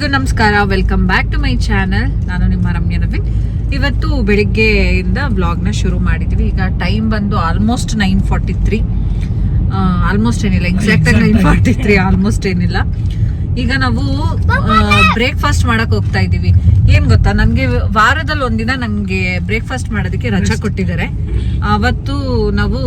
ಎಲ್ರಿಗೂ ನಮಸ್ಕಾರ. Welcome back to my channel ನಾನು ನಿಮ್ಮ ರಮ್ಯ ನವೀನ್. ಇವತ್ತು ಬೆಳಿಗ್ಗೆಯಿಂದ ವ್ಲಾಗ್ನ ಶುರು ಮಾಡಿದ್ವಿ. ಈಗ ಟೈಮ್ ಬಂದು almost nine forty three almost ಏನಿಲ್ಲ. ಎಕ್ಸಾಕ್ಟ್ ಆಗಿ ನೈನ್ ಫಾರ್ಟಿ ತ್ರೀ ಆಲ್ಮೋಸ್ಟ್ ಏನಿಲ್ಲ. ಈಗ ನಾವು ಬ್ರೇಕ್ಫಾಸ್ಟ್ ಮಾಡಕ್ ಹೋಗ್ತಾ ಇದೀವಿ. ಏನ್ ಗೊತ್ತಾ? ನಮ್ಗೆ ವಾರದಲ್ಲಿ ಒಂದಿನ ನಮ್ಗೆ ಬ್ರೇಕ್ಫಾಸ್ಟ್ ಮಾಡೋದಕ್ಕೆ ರಜಾ ಕೊಟ್ಟಿದ್ದಾರೆ. ಅವತ್ತು ನಾವು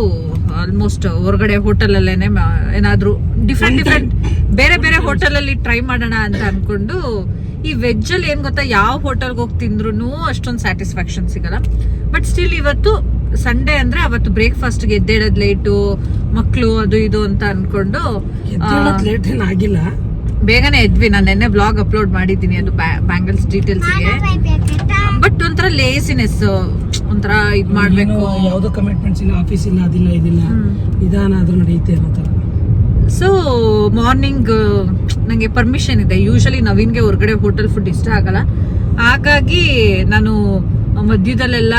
ಆಲ್ಮೋಸ್ಟ್ ಹೊರಗಡೆ ಹೋಟೆಲ್ ಅಲ್ಲೇನೆ ಮ- ಏನಾದ್ರೂ ಡಿಫ್ರೆಂಟ್ ಡಿಫ್ರೆಂಟ್ ಬೇರೆ ಬೇರೆ ಹೋಟೆಲ್ ಅಲ್ಲಿ ಟ್ರೈ ಮಾಡೋಣ ಅಂತ ಅನ್ಕೊಂಡು ಈ ವೆಜ್ ಅಲ್ಲಿ ಏನ್ ಗೊತ್ತಾ? ಯಾವ ಹೋಟೆಲ್ಗೆ ಹೋಗಿ ತಿಂದ್ರು ಅಷ್ಟೊಂದು ಸ್ಯಾಟಿಸ್ಫ್ಯಾಕ್ಷನ್ ಸಿಗಲ್ಲ. ಬಟ್ ಸ್ಟಿಲ್ ಇವತ್ತು ಸಂಡೇ ಅಂದ್ರೆ ಅವತ್ತು ಬ್ರೇಕ್ಫಾಸ್ಟ್ಗೆ ಎದ್ದೇಳದ್ ಲೇಟು ಮಕ್ಕಳು ಅದು ಇದು ಅಂತ ಅನ್ಕೊಂಡು ಲೇಟ್ ಆಗಿಲ್ಲ. ಬೇಗನೆ ಎದ್ವಿ. ನಾನು ನೆನ್ನೆ ಬ್ಲಾಗ್ ಅಪ್ಲೋಡ್ ಮಾಡಿದ್ದೀನಿ ಅದು ಬ್ಯಾಂಗಲ್ಸ್ ಡೀಟೇಲ್ಸ್ಗೆ. ಬಟ್ ಒಂಥರ ಲೇಸಿನೆಸ್ ಒಂಥರ ಇದು ಮಾಡಬೇಕು. ಯಾವುದೋ ಯಾವ್ದೋ ಕಮಿಟ್ಮೆಂಟ್ಸ್ ಇಲ್ಲ ಆಫೀಸ್ ಇಲ್ಲ ಅದಿಲ್ಲ ಇದಿಲ್ಲ. ನಿಧಾನ ಆದ್ರೂ ನಡೆಯುತ್ತೆ ಅನ್ನೋ ಥರ. ಸೊ ಮಾರ್ನಿಂಗ್ ನನಗೆ ಪರ್ಮಿಷನ್ ಇದೆ. ಯೂಶಲಿ ನವೀನ್ಗೆ ಹೊರಗಡೆ ಹೋಟೆಲ್ ಫುಡ್ ಇಷ್ಟ ಆಗಲ್ಲ. ಹಾಗಾಗಿ ನಾನು ಮಧ್ಯದಲ್ಲೆಲ್ಲ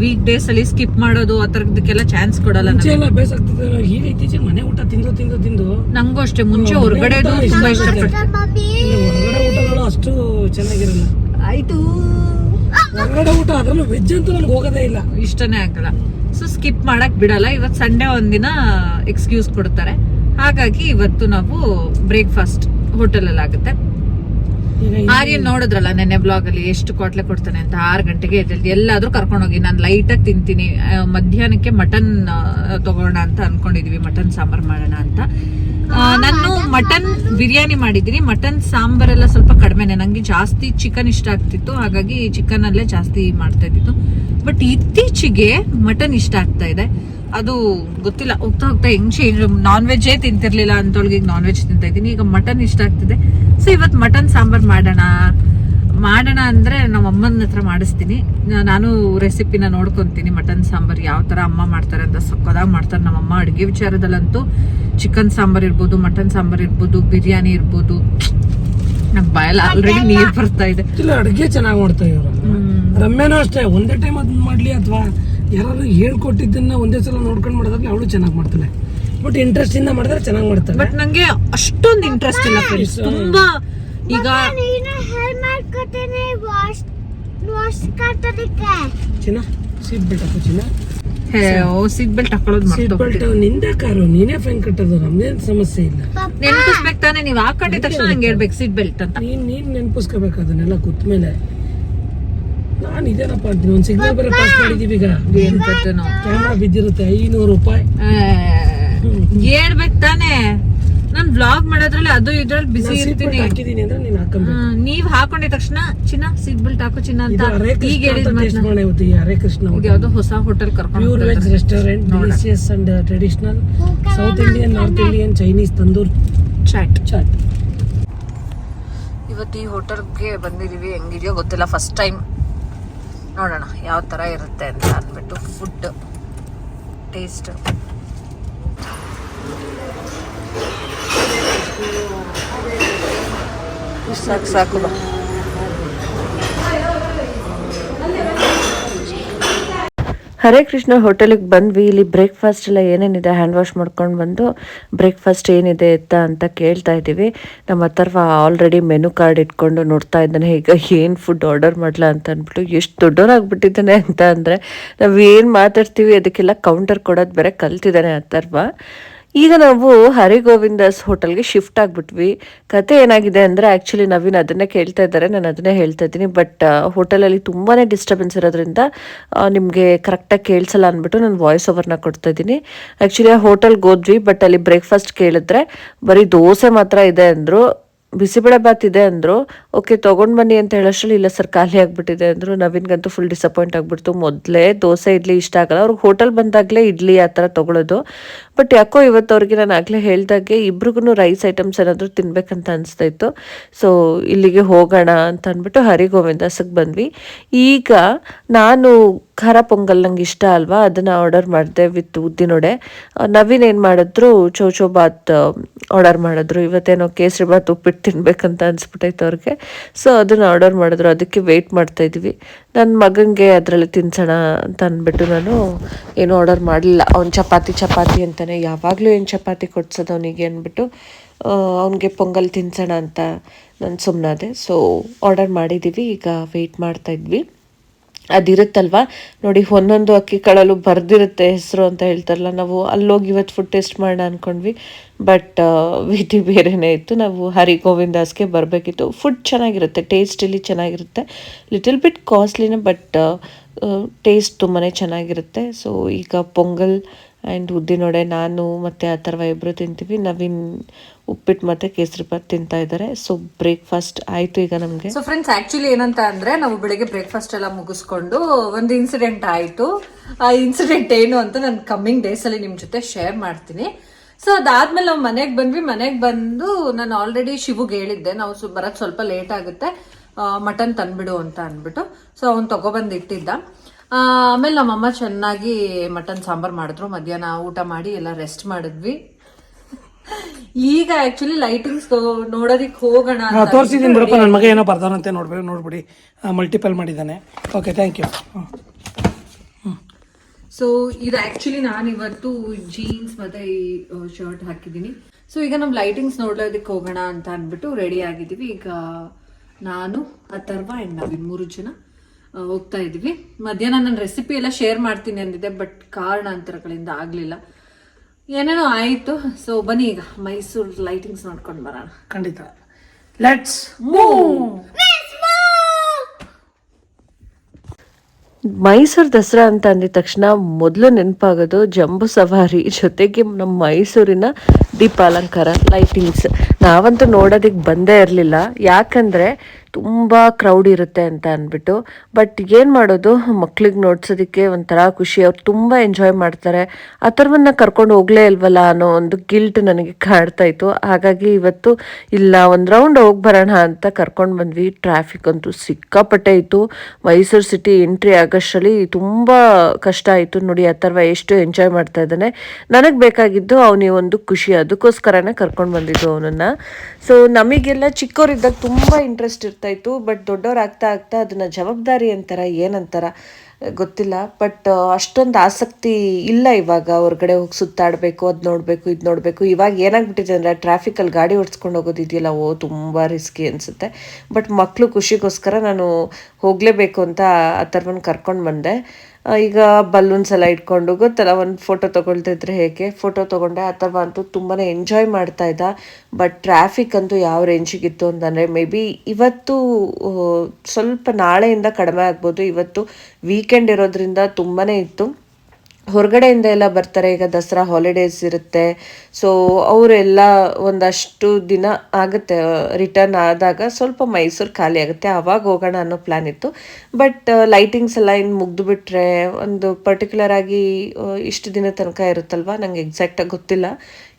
ವೀಕ್ ಡೇಸ್ ಅಲ್ಲಿ ಸ್ಕಿಪ್ ಮಾಡೋದು ಆ ತರದಕ್ಕೆಲ್ಲ ಚಾನ್ಸ್ ಕೊಡಲ್ಲ ಮುಂಚೆ ಎಲ್ಲ ಎಲ್ಲ ಬೇಸಾಗ್ತದೆ ಈಗ ಇತ್ತೀಚೆಗೆ ಮನೆ ಊಟ ತಿಂದು ತಿಂದು ತಿಂದು. ನಂಗೂ ಅಷ್ಟೇ ಮುಂಚೆ ಹೊರಗಡೆದು ತುಂಬಾ ಇಷ್ಟಪಡ್ತೀನಿ. ಹೊರಗಡೆ ಊಟಗಳು ಅಷ್ಟು ಚೆನ್ನಾಗಿರಲ್ಲ. ಆಯ್ತು. ಹೊರಗಡೆ ಊಟ ಅದರಲ್ಲೂ ವೆಜ್ ಅಂತೂ ನನಗೆ ಹೋಗೋದೇ ಇಲ್ಲ. ಇಷ್ಟನೇ ಆಗಲ್ಲ. ಸೊ ಸ್ಕಿಪ್ ಮಾಡಕ್ ಬಿಡಲ್ಲ. ಇವತ್ತು ಸಂಡೇ ಒಂದಿನ ಎಕ್ಸ್ಕ್ಯೂಸ್ ಕೊಡ್ತಾರೆ. ಹಾಗಾಗಿ ಇವತ್ತು ನಾವು ಬ್ರೇಕ್ಫಾಸ್ಟ್ ಹೋಟೆಲ್ ಅಲ್ಲಿ ಆಗುತ್ತೆ ಆರ್ಯನ್ ನೋಡಿದ್ರಲ್ಲ ನೆನ್ನೆ ಬ್ಲಾಗ್ ಅಲ್ಲಿ ಎಷ್ಟು ಕೊಟ್ಲೆ ಕೊಡ್ತಾನೆ ಅಂತ ಆರು ಗಂಟೆಗೆ ಎದ್ದೇಳ್ತಿ. ಎಲ್ಲಾದ್ರೂ ಕರ್ಕೊಂಡೋಗಿ ನಾನು ಲೈಟ್ ಆಗಿ ತಿಂತೀನಿ. ಮಧ್ಯಾಹ್ನಕ್ಕೆ ಮಟನ್ ತಗೋಣ ಅಂತ ಅನ್ಕೊಂಡಿದೀವಿ. ಮಟನ್ ಸಾಂಬಾರ್ ಮಾಡೋಣ ಅಂತ. ನಾನು ಮಟನ್ ಬಿರಿಯಾನಿ ಮಾಡಿದ್ದೀನಿ. ಮಟನ್ ಸಾಂಬಾರೆಲ್ಲ ಸ್ವಲ್ಪ ಕಡಿಮೆನೆ. ನಂಗೆ ಜಾಸ್ತಿ ಚಿಕನ್ ಇಷ್ಟ ಆಗ್ತಿತ್ತು. ಹಾಗಾಗಿ ಚಿಕನ್ ಅಲ್ಲೇ ಜಾಸ್ತಿ ಮಾಡ್ತಾ ಇದ್ದಿತ್ತು ಬಟ್ ಇತ್ತೀಚೆಗೆ ಮಟನ್ ಇಷ್ಟ ಆಗ್ತಾ ಇದೆ. ಅದು ಗೊತ್ತಿಲ್ಲ. ಹೋಗ್ತಾ ಹೋಗ್ತಾ ಹೆಂಗ್ ಚೇಂಜ್ ನಾನ್ ವೆಜ್ಜೇ ತಿಂತಿರ್ಲಿಲ್ಲ ಅಂತೊಳಗೆ ನಾನ್ ವೆಜ್ ತಿಂತಾ ಇದ್ದೀನಿ. ಈಗ ಮಟನ್ ಇಷ್ಟ ಆಗ್ತಿದೆ. ಸೊ ಇವತ್ತು ಮಟನ್ ಸಾಂಬಾರ್ ಮಾಡೋಣ. ಮಾಡೋಣ ಅಂದ್ರೆ ನಮ್ಮ ಅಮ್ಮನ ಹತ್ರ ಮಾಡಿಸ್ತೀನಿ. ನಾನು ರೆಸಿಪಿನ ನೋಡ್ಕೊಂತೀನಿ. ಮಟನ್ ಸಾಂಬಾರ್ ಯಾವ ತರ ಅಮ್ಮ ಮಾಡ್ತಾರೆ ಅಂತ ಸಕ್ಕದಾಗಿ ಮಾಡ್ತಾರೆ. ನಮ್ಮ ಅಮ್ಮ ಅಡುಗೆ ವಿಚಾರದಲ್ಲಂತೂ ಚಿಕನ್ ಸಾಂಬಾರ್ ಇರ್ಬೋದು ಮಟನ್ ಸಾಂಬಾರ್ ಇರ್ಬೋದು ಬಿರಿಯಾನಿ ಇರ್ಬೋದು. ನಮ್ ಬಾಯಲ್ಲ ಆಲ್ರೆಡಿ ನೀರ್ ಬರ್ತಾ ಇದೆ. ಅಡುಗೆ ಚೆನ್ನಾಗಿ ಮಾಡ್ತಾ ಇವರು ರಮ್ಯಾನೂ ಅಷ್ಟೇ. ಒಂದೇ ಟೈಮ್ ಅದನ್ನ ಮಾಡ್ಲಿ ಅಥವಾ ಯಾರು ಹೇಳ್ಕೊಟ್ಟಿದ್ದನ್ನ ಒಂದೇ ಸಲ ನೋಡ್ಕೊಂಡು ಮಾಡಿದ್ರೆ ಅವಳು ಚೆನ್ನಾಗಿ ಮಾಡ್ತಾಳೆ. ಬಟ್ ಇಂಟ್ರೆಸ್ಟ್ ಇಂದ ಮಾಡಿದ್ರೆ ಚೆನ್ನಾಗಿ ಮಾಡ್ತಾರೆ ಬಟ್ ನಂಗೆ ಅಷ್ಟೊಂದು ಇಂಟ್ರೆಸ್ಟ್ ಇಲ್ಲ ಫ್ರೆಂಡ್ಸ್ ತುಂಬಾ ಈಗ ಚಿನ್ನ ಸೀಟ್ ಬೆಲ್ಟ್ ಹಾಕು ಚಿನ್ನ. ಸೀಟ್ ಬೆಲ್ಟ್ ಹಾಕೊಳ್ಳೋದು ಸೀಟ್ ಬೆಲ್ಟ್ನಿಂದ ಕಾರು ನೀನೇ ಫ್ಯಾಂಕ್ ಕಟ್ಟೋದು ನಮ್ದೇನ್ ಸಮಸ್ಯೆ ಇಲ್ಲ. ನೆನಪಿಸ್ಬೇಕು ತಾನೆ ನೀವ್ ಹಾಕೊಂಡಿದ ತಕ್ಷಣ ನಂಗೆ ಹೇಳ್ಬೇಕು ಸೀಟ್ ಬೆಲ್ಟ್ ಅಂತ. ನೀನ್ ನೀನ್ ನೆನ್ಪಿಸ್ಕೋಬೇಕು ಅದನ್ನೆಲ್ಲ ಕೂತ್ ಮೇಲೆ ನಾನ್ ಇದೇನಪ್ಪ ಅಂತೀನಿ ಒಂದು ಸಿಗ್ನಲ್ ಬೇರೆ ಪಾಸ್ ಮಾಡಿದೀವಿ ಈಗ. ಏನ್. ಕ್ಯಾಮ್ರಾ ಬಿದ್ದಿರುತ್ತೆ ಐನೂರು ರೂಪಾಯಿ. ಹೇಳ್ಬೇಕು ತಾನೆ. ನಾನ್ ಬ್ಲಾಗ್ ಮಾಡೋದ್ರಲ್ಲಿ ಅದು ಇದ್ರಲ್ಲಿ ಬಿಸಿ ಇರ್ತೀನಿ. ಹಾಕಿದೀನಿ ಅಂದ್ರೆ ನೀನು ಹಾಕೊಂಬೇಕು ಹ್ಮ್, ನೀವ್ ಹಾಕೊಂಡಿದ ತಕ್ಷಣ ಚಿನ್ನ ಸೀಟ್ ಬೆಲ್ಟ್ ಹಾಕು ಚಿನ್ನ ಅಂತ ಇದು ಹರೇ ಈಗ ಕೃಷ್ಣ ಹೇಳಿದ ಅಂತ ಟೇಸ್ಟ್ ಮಾಡಿ ಇವತ್ತು ಈ ಹರೇ ಕೃಷ್ಣ ಇದು ಯಾವ್ದೋ ಹೊಸ ಹೋಟೆಲ್ ಕರ್ಕೊಂಡು pure veg restaurant delicious and traditional south Indian north Indian Chinese tandoor chaat chaat ಇವತ್ತು ಈ ಹೋಟೆಲ್ಗೆ ಬಂದಿದೀವಿ ಹೆಂಗಿದೆಯೋ ಗೊತ್ತಿಲ್ಲ ಫಸ್ಟ್ ಟೈಮ್ ನೋಡೋಣ ಯಾವ ಥರ ಇರುತ್ತೆ ಅಂತ ಅಂದ್ಬಿಟ್ಟು ಫುಡ್ ಟೇಸ್ಟ್ ಸಾಕು ಸಾಕು ಬಾ. ಹರೇ ಕೃಷ್ಣ, ಹೋಟೆಲಿಗೆ ಬಂದ್ವಿ. ಇಲ್ಲಿ ಬ್ರೇಕ್ಫಾಸ್ಟ್ ಎಲ್ಲ ಏನೇನಿದೆ ಹ್ಯಾಂಡ್ ವಾಶ್ ಮಾಡ್ಕೊಂಡು ಬಂದು ಬ್ರೇಕ್ಫಾಸ್ಟ್ ಏನಿದೆ ಅಂತ ಅಂತ ಕೇಳ್ತಾ ಇದ್ದೀವಿ. ನಮ್ಮ ಅಥರ್ವ ಆಲ್ರೆಡಿ ಮೆನು ಕಾರ್ಡ್ ಇಟ್ಕೊಂಡು ನೋಡ್ತಾ ಇದ್ದಾನೆ. ಈಗ ಏನು ಫುಡ್ ಆರ್ಡರ್ ಮಾಡಲ ಅಂತ ಅಂದ್ಬಿಟ್ಟು ಎಷ್ಟು ದೊಡ್ಡವನಾಗ್ಬಿಟ್ಟಿದ್ದಾನೆ ಅಂತ ಅಂದರೆ ನಾವು ಏನು ಮಾತಾಡ್ತೀವಿ, ಅದಕ್ಕೆಲ್ಲ ಕೌಂಟರ್ ಕೊಡೋದು ಬೇರೆ ಕಲ್ತಿದ್ದಾನೆ ಅಥರ್ವ. ಈಗ ನಾವು ಹರಿಗೋವಿಂದಸ್ ಹೋಟೆಲ್ಗೆ ಶಿಫ್ಟ್ ಆಗಿಬಿಟ್ವಿ. ಕತೆ ಏನಾಗಿದೆ ಅಂದರೆ ಆ್ಯಕ್ಚುಲಿ ನವೀನ್ ಅದನ್ನೇ ಕೇಳ್ತಾ ಇದ್ದಾರೆ, ನಾನು ಅದನ್ನೇ ಹೇಳ್ತಾ ಇದ್ದೀನಿ. ಬಟ್ ಹೋಟೆಲಲ್ಲಿ ತುಂಬಾ ಡಿಸ್ಟರ್ಬೆನ್ಸ್ ಇರೋದ್ರಿಂದ ನಿಮಗೆ ಕರೆಕ್ಟಾಗಿ ಕೇಳಿಸಲ್ಲ ಅಂದ್ಬಿಟ್ಟು ನಾನು ವಾಯ್ಸ್ ಓವರ್ನ ಕೊಡ್ತಾ ಇದ್ದೀನಿ. ಆ್ಯಕ್ಚುಲಿ ಆ ಹೋಟೆಲ್ಗೆ ಹೋದ್ವಿ ಬಟ್ ಅಲ್ಲಿ ಬ್ರೇಕ್ಫಾಸ್ಟ್ ಕೇಳಿದ್ರೆ ಬರೀ ದೋಸೆ ಮಾತ್ರ ಇದೆ ಅಂದರು. ಬಿಸಿಬೇಳೆ ಬಾತ್ ಇದೆ ಅಂದರು, ಓಕೆ, ತೊಗೊಂಡು ಬನ್ನಿ ಅಂತ ಹೇಳೋಷ್ಟರಲ್ಲಿ ಇಲ್ಲ ಸರ್, ಖಾಲಿ ಆಗಿಬಿಟ್ಟಿದೆ ಅಂದರು. ನವೀನ್ಗಂತೂ ಫುಲ್ ಡಿಸಪಾಯಿಂಟ್ ಆಗಿಬಿಡ್ತು. ಮೊದಲೇ ದೋಸೆ ಇಡ್ಲಿ ಇಷ್ಟ ಆಗಲ್ಲ. ಅವ್ರಿಗೆ ಹೋಟೆಲ್ ಬಂದಾಗಲೇ ಇಡ್ಲಿ ಆ ಥರ ತೊಗೊಳೋದು. ಬಟ್ ಯಾಕೋ ಇವತ್ತು ಅವ್ರಿಗೆ ನಾನು ಆಗಲೇ ಹೇಳ್ದಾಗೆ ಇಬ್ರಿಗೂ ರೈಸ್ ಐಟಮ್ಸ್ ಏನಾದರೂ ತಿನ್ಬೇಕಂತ ಅನಿಸ್ತಾ ಇತ್ತು ಸೊ ಇಲ್ಲಿಗೆ ಹೋಗೋಣ ಅಂತ ಅಂದ್ಬಿಟ್ಟು ಹರಿಗೋವಿಂದಾಸಕ್ಕೆ ಬಂದ್ವಿ. ಈಗ ನಾನು ಖಾರ ಪೊಂಗಲ್ ನಂಗೆ ಇಷ್ಟ ಅಲ್ವಾ? ಅದನ್ನು ಆರ್ಡರ್ ಮಾಡಿದೆ ವಿತ್ ಉದ್ದಿನೊಡೆ. ನವೀನ್ ಏನು ಮಾಡಿದ್ರು? ಚೌಚೌ ಬಾತ್ ಆರ್ಡರ್ ಮಾಡಿದ್ರು. ಇವತ್ತೇನೋ ಕೇಸರಿ ಬಾತ್ ಉಪ್ಪಿಟ್ಟು ತಿನ್ಬೇಕಂತ ಅನ್ಸ್ಬಿಟ್ಟೈತೆ ಅವ್ರಿಗೆ. ಸೊ ಅದನ್ನು ಆರ್ಡರ್ ಮಾಡಿದ್ರು. ಅದಕ್ಕೆ ವೆಯ್ಟ್ ಮಾಡ್ತಾ ಇದ್ವಿ. ನನ್ನ ಮಗನಿಗೆ ಅದರಲ್ಲಿ ತಿನ್ಸೋಣ ಅಂತ ಅಂದ್ಬಿಟ್ಟು ನಾನು ಏನು ಆರ್ಡರ್ ಮಾಡಲಿಲ್ಲ. ಅವ್ನು ಚಪಾತಿ ಚಪಾತಿ ಅಂತಾನೆ ಯಾವಾಗಲೂ ಏನು ಚಪಾತಿ ಕೊಡ್ಸೋದು ಅವನಿಗೆ ಅಂದ್ಬಿಟ್ಟು ಅವನಿಗೆ ಪೊಂಗಲ್ ತಿನ್ಸೋಣ ಅಂತ ನಾನು ಸುಮ್ಮನಾದೆ ಸೊ ಆರ್ಡರ್ ಮಾಡಿದ್ದೀವಿ ಈಗ ವೆಯ್ಟ್ ಮಾಡ್ತಾ ಇದ್ವಿ. ಅದಿರುತ್ತಲ್ವಾ? ನೋಡಿ, ಒಂದೊಂದು ಅಕ್ಕಿ ಕಾಳಲ್ಲೂ ಬರ್ದಿರುತ್ತೆ ಹೆಸರು ಅಂತ ಹೇಳ್ತಾರಲ್ಲ, ನಾವು ಅಲ್ಲೋಗಿ ಇವತ್ತು ಫುಡ್ ಟೇಸ್ಟ್ ಮಾಡೋಣ ಅಂದ್ಕೊಂಡ್ವಿ ಬಟ್ ವಿಧಿ ಬೇರೆನೇ ಇತ್ತು. ನಾವು ಹರಿ ಗೋವಿಂದಾಸ್ಗೆ ಬರಬೇಕಿತ್ತು. ಫುಡ್ ಚೆನ್ನಾಗಿರುತ್ತೆ ಟೇಸ್ಟ್ ಚೆನ್ನಾಗಿರುತ್ತೆ. ಲಿಟಲ್ ಬಿಟ್ ಕಾಸ್ಟ್ಲಿನೇ ಬಟ್ ಟೇಸ್ಟ್ ತುಂಬಾ ಚೆನ್ನಾಗಿರುತ್ತೆ. ಸೊ ಈಗ ಪೊಂಗಲ್ ಆ್ಯಂಡ್ ಉದ್ದಿನೊಡೆ ನಾನು ಮತ್ತು ಆ ಥರ ಇಬ್ಬರು ತಿಂತೀವಿ. ನವೀನ್ ಉಪ್ಪಿಟ್ಟು ಮತ್ತು ಕೇಸರಿಬಾತ್ ತಿಂತಾ ಇದ್ದಾರೆ. ಸೊ ಬ್ರೇಕ್ಫಾಸ್ಟ್ ಆಯ್ತು ಈಗ ನಮಗೆ. ಸೊ ಫ್ರೆಂಡ್ಸ್ ಆಕ್ಚುಲಿ ಏನಂತ ಅಂದ್ರೆ ನಾವು ಬೆಳಿಗ್ಗೆ ಬ್ರೇಕ್ಫಾಸ್ಟ್ ಎಲ್ಲ ಮುಗಿಸ್ಕೊಂಡು ಒಂದು ಇನ್ಸಿಡೆಂಟ್ ಆಯ್ತು. ಆ ಇನ್ಸಿಡೆಂಟ್ ಏನು ಅಂತ ನಾನು ಕಮ್ಮಿಂಗ್ ಡೇಸ್ ಅಲ್ಲಿ ನಿಮ್ ಜೊತೆ ಶೇರ್ ಮಾಡ್ತೀನಿ. ಸೊ ಅದಾದ್ಮೇಲೆ ನಾವು ಮನೆಗೆ ಬಂದ್ವಿ. ಮನೆಗೆ ಬಂದು ನಾನು ಆಲ್ರೆಡಿ ಶಿವುಗೆ ಹೇಳಿದ್ದೆ. ನಾವು ಬರೋದ್ ಸ್ವಲ್ಪ ಲೇಟ್ ಆಗುತ್ತೆ. ಮಟನ್ ತಂದ್ಬಿಡು ಅಂತ ಅಂದ್ಬಿಟ್ಟು. ಸೊ ಅವ್ನು ತಗೊಬಂದು ಇಟ್ಟಿದ್ದ. ಆಮೇಲೆ ನಮ್ಮಮ್ಮ ಚೆನ್ನಾಗಿ ಮಟನ್ ಸಾಂಬಾರ್ ಮಾಡಿದ್ರು. ಮಧ್ಯಾಹ್ನ ಊಟ ಮಾಡಿ ಎಲ್ಲ ರೆಸ್ಟ್ ಮಾಡಿದ್ವಿ. ಈಗ ಆಕ್ಚುಲಿ ಲೈಟಿಂಗ್ಸ್ ನೋಡೋದಿಕ್ ಹೋಗೋಣ ತೋರಿಸಿದ್ದೀನಿ ಬಿಡಪ್ಪ. ನನ್ನ ಮಗ ಏನೋ ಬರ್ತಾನಂತೆ ನೋಡ್ಬೇಕು ನೋಡ್ಬಿಡಿ. ಮಲ್ಟಿಪಲ್ ಮಾಡಿದ್ದಾನೆ. ಓಕೆ ಥ್ಯಾಂಕ್ ಯು ಸೊ ಇದು ಆಕ್ಚುಲಿ ನಾನು ಇವತ್ತು ಜೀನ್ಸ್ ಮತ್ತೆ ಈ ಶರ್ಟ್ ಹಾಕಿದ್ದೀನಿ. ಸೊ ಈಗ ನಮ್ ಲೈಟಿಂಗ್ಸ್ ನೋಡೋದಕ್ಕೆ ಹೋಗೋಣ ಅಂತ ಅಂದ್ಬಿಟ್ಟು ರೆಡಿ ಆಗಿದ್ದೀವಿ. ಈಗ ನಾನು ಅಥರ್ವ ಅಂಡ್ ನಾವಿನ್ ಮೂರು ಜನ ಹೋಗ್ತಾ ಇದೀವಿ ಮಧ್ಯಾಹ್ನ ನನ್ನ ರೆಸಿಪಿ ಎಲ್ಲ ಶೇರ್ ಮಾಡ್ತೀನಿ ಅಂದಿದ್ದೆ ಬಟ್ ಕಾರಣಾಂತರಗಳಿಂದ ಆಗ್ಲಿಲ್ಲ. ಏನೇನೋ ಆಯಿತು. ಸೊ ಬನ್ನಿ ಈಗ ಮೈಸೂರು ಲೈಟಿಂಗ್ಸ್ ನೋಡ್ಕೊಂಡು ಬರೋಣ. ಖಂಡಿತ. ಲೆಟ್ಸ್ ಮೂವ್ ಮೈಸೂರು ದಸರಾ ಅಂತ ಅಂದಿದ ತಕ್ಷಣ ಮೊದಲು ನೆನಪಾಗೋದು ಜಂಬೂ ಸವಾರಿ ಜೊತೆಗೆ ನಮ್ಮ ಮೈಸೂರಿನ ದೀಪಾಲಂಕಾರ ಲೈಟಿಂಗ್ಸ್ ನಾವಂತೂ ನೋಡೋದಕ್ಕೆ ಬಂದೇ ಇರಲಿಲ್ಲ. ಯಾಕಂದರೆ ತುಂಬ ಕ್ರೌಡ್ ಇರುತ್ತೆ ಅಂತ ಅಂದ್ಬಿಟ್ಟು. ಬಟ್ ಏನು ಮಾಡೋದು, ಮಕ್ಳಿಗೆ ನೋಡ್ಸೋದಕ್ಕೆ ಒಂಥರ ಖುಷಿ. ಅವ್ರು ತುಂಬ ಎಂಜಾಯ್ ಮಾಡ್ತಾರೆ. ಆ ಥರವನ್ನು ಕರ್ಕೊಂಡು ಹೋಗಲೇ ಇಲ್ವಲ್ಲ ಅನ್ನೋ ಒಂದು ಗಿಲ್ಟ್ ನನಗೆ ಕಾಡ್ತಾ ಇತ್ತು. ಹಾಗಾಗಿ ಇವತ್ತು ಇಲ್ಲ, ಒಂದು ರೌಂಡ್ ಹೋಗಿ ಬರೋಣ ಅಂತ ಕರ್ಕೊಂಡು ಬಂದ್ವಿ. ಟ್ರಾಫಿಕ್ ಅಂತೂ ಸಿಕ್ಕಾಪಟ್ಟೆ ಇತ್ತು. ಮೈಸೂರು ಸಿಟಿ ಎಂಟ್ರಿ ಆಗೋಷ್ಟರಲ್ಲಿ ತುಂಬ ಕಷ್ಟ ಆಯಿತು. ನೋಡಿ, ಆ ಥರ ಎಷ್ಟು ಎಂಜಾಯ್ ಮಾಡ್ತಾ ಇದ್ದಾನೆ. ನನಗೆ ಬೇಕಾಗಿದ್ದು ಅವನಿಗೆ ಒಂದು ಖುಷಿ. ಅದಕ್ಕೋಸ್ಕರನೇ ಕರ್ಕೊಂಡು ಬಂದಿದ್ದು ಅವನನ್ನು. ಸೊ ನಮಗೆಲ್ಲ ಚಿಕ್ಕವರಿದ್ದಾಗ ತುಂಬ ಇಂಟ್ರೆಸ್ಟ್ ಇರ್ತಾಯಿತ್ತು ಬಟ್ ದೊಡ್ಡವ್ರು ಆಗ್ತಾ ಆಗ್ತಾ ಅದನ್ನು ಜವಾಬ್ದಾರಿ ಅಂತಾರ, ಏನಂತಾರ ಗೊತ್ತಿಲ್ಲ. ಬಟ್ ಅಷ್ಟೊಂದು ಆಸಕ್ತಿ ಇಲ್ಲ ಇವಾಗ ಹೊರಗಡೆ ಹೋಗಿ ಸುತ್ತಾಡಬೇಕು, ಅದು ನೋಡಬೇಕು, ಇದು ನೋಡಬೇಕು. ಇವಾಗ ಏನಾಗ್ಬಿಟ್ಟಿದೆ ಅಂದರೆ ಟ್ರಾಫಿಕಲ್ಲಿ ಗಾಡಿ ಓಡಿಸ್ಕೊಂಡು ಹೋಗೋದಿದೆಯಲ್ಲ, ಓ, ತುಂಬ ರಿಸ್ಕಿ ಅನಿಸುತ್ತೆ. ಬಟ್ ಮಕ್ಕಳು ಖುಷಿಗೋಸ್ಕರ ನಾನು ಹೋಗಲೇಬೇಕು ಅಂತ ಆ ಥರವನ್ನು ಕರ್ಕೊಂಡು ಬಂದೆ. ಈಗ ಬಲೂನ್ಸ್ ಎಲ್ಲ ಇಟ್ಕೊಂಡು ಗೊತ್ತಲ್ಲ ಒಂದು ಫೋಟೋ ತೊಗೊಳ್ತಿದ್ರೆ ಹೇಗೆ? ಫೋಟೋ ತೊಗೊಂಡೆ ಅಥವಾ ಅಂತೂ ತುಂಬಾ ಎಂಜಾಯ್ ಮಾಡ್ತಾ ಇದ್ದ ಬಟ್ ಟ್ರಾಫಿಕ್ ಅಂತೂ ಯಾವ ರೇಂಜಿಗಿತ್ತು ಅಂತಂದರೆ ಮೇ ಬಿ ಇವತ್ತು ಆ, ಸ್ವಲ್ಪ ನಾಳೆಯಿಂದ ಕಡಿಮೆ ಆಗ್ಬೋದು. ಇವತ್ತು ವೀಕೆಂಡ್ ಇರೋದ್ರಿಂದ ತುಂಬಾ ಇತ್ತು. ಹೊರಗಡೆಯಿಂದ ಎಲ್ಲ ಬರ್ತಾರೆ ಈಗ ದಸರಾ ಹಾಲಿಡೇಸ್ ಇರುತ್ತೆ. ಸೊ ಅವರೆಲ್ಲ ಒಂದಷ್ಟು ದಿನ ಆಗುತ್ತೆ ರಿಟರ್ನ್ ಆದಾಗ ಸ್ವಲ್ಪ ಮೈಸೂರು ಖಾಲಿ ಆಗುತ್ತೆ ಆವಾಗ ಹೋಗೋಣ ಅನ್ನೋ ಪ್ಲ್ಯಾನ್ ಇತ್ತು. ಬಟ್ ಲೈಟಿಂಗ್ಸ್ ಎಲ್ಲ ಇನ್ನು ಮುಗ್ದು ಬಿಟ್ಟರೆ ಒಂದು ಪರ್ಟಿಕ್ಯುಲರ್ ಆಗಿ ಆ, ಇಷ್ಟು ದಿನ ತನಕ ಇರುತ್ತಲ್ವ? ನಂಗೆ ಎಕ್ಸಾಕ್ಟಾಗಿ ಗೊತ್ತಿಲ್ಲ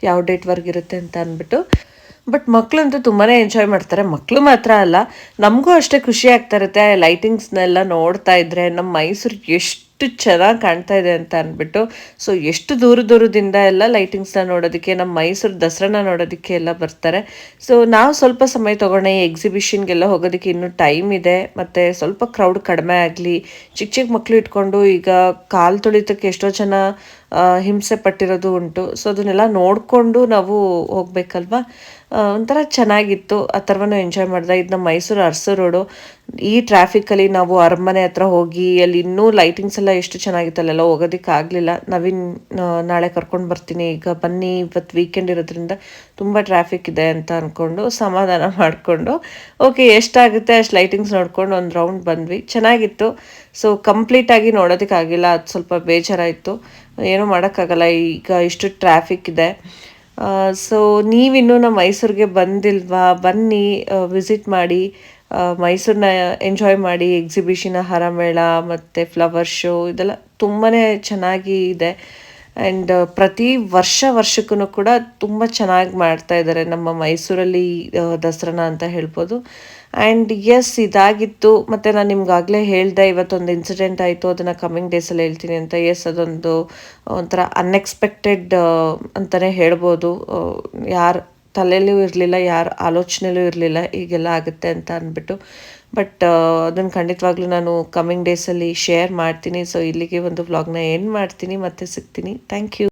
ಯಾವ ಡೇಟ್ವರೆಗೆ ಇರುತ್ತೆ ಅಂತ ಅಂದ್ಬಿಟ್ಟು. ಬಟ್ ಮಕ್ಕಳಂತೂ ತುಂಬಾ ಎಂಜಾಯ್ ಮಾಡ್ತಾರೆ. ಮಕ್ಕಳು ಮಾತ್ರ ಅಲ್ಲ ನಮಗೂ ಅಷ್ಟೇ ಖುಷಿ ಆಗ್ತಾ ಇರುತ್ತೆ ಲೈಟಿಂಗ್ಸ್ನೆಲ್ಲ ನೋಡ್ತಾ ಇದ್ರೆ ನಮ್ಮ ಮೈಸೂರು ಎಷ್ಟು ಚೆನ್ನಾಗಿ ಕಾಣ್ತಾ ಇದೆ ಅಂತ ಅಂದ್ಬಿಟ್ಟು ಸೊ ಎಷ್ಟು ದೂರ ದೂರದಿಂದ ಎಲ್ಲ ಲೈಟಿಂಗ್ಸ್ನ ನೋಡೋದಕ್ಕೆ ನಮ್ಮ ಮೈಸೂರು ದಸರಾನ ನೋಡೋದಕ್ಕೆ ಎಲ್ಲ ಬರ್ತಾರೆ. ಸೊ ನಾವು ಸ್ವಲ್ಪ ಸಮಯ ತೊಗೊಂಡೆ ಈ ಎಕ್ಸಿಬಿಷನ್ಗೆಲ್ಲ ಹೋಗೋದಕ್ಕೆ ಇನ್ನೂ ಟೈಮ್ ಇದೆ. ಮತ್ತು ಸ್ವಲ್ಪ ಕ್ರೌಡ್ ಕಡಿಮೆ ಆಗಲಿ. ಚಿಕ್ಕ ಚಿಕ್ಕ ಮಕ್ಕಳು ಇಟ್ಕೊಂಡು ಈಗ ಕಾಲು ತೊಳಿತಕ್ಕೆ ಎಷ್ಟೋ ಜನ ಹಿಂಸೆ ಪಟ್ಟಿರೋದು ಉಂಟು. ಸೊ ಅದನ್ನೆಲ್ಲ ನೋಡಿಕೊಂಡು ನಾವು ಹೋಗಬೇಕಲ್ವಾ? ಒಂಥರ ಚೆನ್ನಾಗಿತ್ತು. ಆ ಥರವನ್ನು ಎಂಜಾಯ್ ಮಾಡಿದೆ. ಇದು ನಮ್ಮ ಮೈಸೂರು ಅರಸು ರೋಡು. ಈ ಟ್ರಾಫಿಕ್ಕಲ್ಲಿ ನಾವು ಅರಮನೆ ಹತ್ರ ಹೋಗಿ, ಅಲ್ಲಿ ಇನ್ನೂ ಲೈಟಿಂಗ್ಸ್ ಎಲ್ಲ ಎಷ್ಟು ಚೆನ್ನಾಗಿತ್ತು ಅಲ್ಲೆಲ್ಲ ಹೋಗೋದಕ್ಕೆ ಆಗಲಿಲ್ಲ. ನವೀನ್ ನಾಳೆ ಕರ್ಕೊಂಡು ಬರ್ತೀನಿ. ಈಗ ಬನ್ನಿ ಇವತ್ತು ವೀಕೆಂಡ್ ಇರೋದ್ರಿಂದ ತುಂಬ ಟ್ರಾಫಿಕ್ ಇದೆ ಅಂತ ಅಂದ್ಕೊಂಡು ಸಮಾಧಾನ ಮಾಡಿಕೊಂಡು ಓಕೆ ಎಷ್ಟಾಗುತ್ತೆ ಅಷ್ಟು ಲೈಟಿಂಗ್ಸ್ ನೋಡಿಕೊಂಡು ಒಂದು ರೌಂಡ್ ಬಂದ್ವಿ. ಚೆನ್ನಾಗಿತ್ತು. ಸೊ ಕಂಪ್ಲೀಟಾಗಿ ನೋಡೋದಕ್ಕಾಗಿಲ್ಲ ಅದು ಸ್ವಲ್ಪ ಬೇಜಾರಾಯಿತು. ಏನೂ ಮಾಡೋಕ್ಕಾಗಲ್ಲ, ಈಗ ಇಷ್ಟು ಟ್ರಾಫಿಕ್ ಇದೆ. ಸೊ ನೀವಿನ್ನು ನಮ್ಮ ಮೈಸೂರಿಗೆ ಬಂದಿಲ್ವಾ? ಬನ್ನಿ ವಿಸಿಟ್ ಮಾಡಿ ಮೈಸೂರನ್ನ ಎಂಜಾಯ್ ಮಾಡಿ ಎಕ್ಸಿಬಿಷನ್ ಹರಮೇಳ, ಮತ್ತು ಫ್ಲವರ್ ಶೋ ಇದೆಲ್ಲ ತುಂಬಾ ಚೆನ್ನಾಗಿ ಇದೆ. ಆ್ಯಂಡ್ ಪ್ರತಿ ವರ್ಷ ವರ್ಷಕ್ಕೂ ಕೂಡ ತುಂಬ ಚೆನ್ನಾಗಿ ಮಾಡ್ತಾ ಇದ್ದಾರೆ ನಮ್ಮ ಮೈಸೂರಲ್ಲಿ ದಸರಾನ ಅಂತ ಹೇಳ್ಬೋದು. ಆ್ಯಂಡ್ ಎಸ್ ಇದಾಗಿತ್ತು. ಮತ್ತು ನಾನು ನಿಮ್ಗಾಗಲೇ ಹೇಳಿದೆ, ಇವತ್ತೊಂದು ಇನ್ಸಿಡೆಂಟ್ ಆಯಿತು, ಅದನ್ನು ಕಮ್ಮಿಂಗ್ ಡೇಸಲ್ಲಿ ಹೇಳ್ತೀನಿ ಅಂತ. ಎಸ್ ಅದೊಂದು ಒಂಥರ ಅನ್ಎಕ್ಸ್ಪೆಕ್ಟೆಡ್ ಅಂತಲೇ ಹೇಳ್ಬೋದು. ಯಾರು ತಲೆಯಲ್ಲೂ ಇರಲಿಲ್ಲ, ಯಾರ ಆಲೋಚನೆಯಲ್ಲೂ ಇರಲಿಲ್ಲ, ಈಗೆಲ್ಲ ಆಗುತ್ತೆ ಅಂತ ಅಂದ್ಬಿಟ್ಟು. ಬಟ್ ಅದನ್ನು ಖಂಡಿತವಾಗ್ಲೂ ನಾನು ಕಮ್ಮಿಂಗ್ ಡೇಸಲ್ಲಿ ಶೇರ್ ಮಾಡ್ತೀನಿ. ಸೊ ಇಲ್ಲಿಗೆ ಒಂದು ವ್ಲಾಗ್ನ ಎಂಡ್ ಮಾಡ್ತೀನಿ, ಮತ್ತೆ ಸಿಗ್ತೀನಿ. Thank you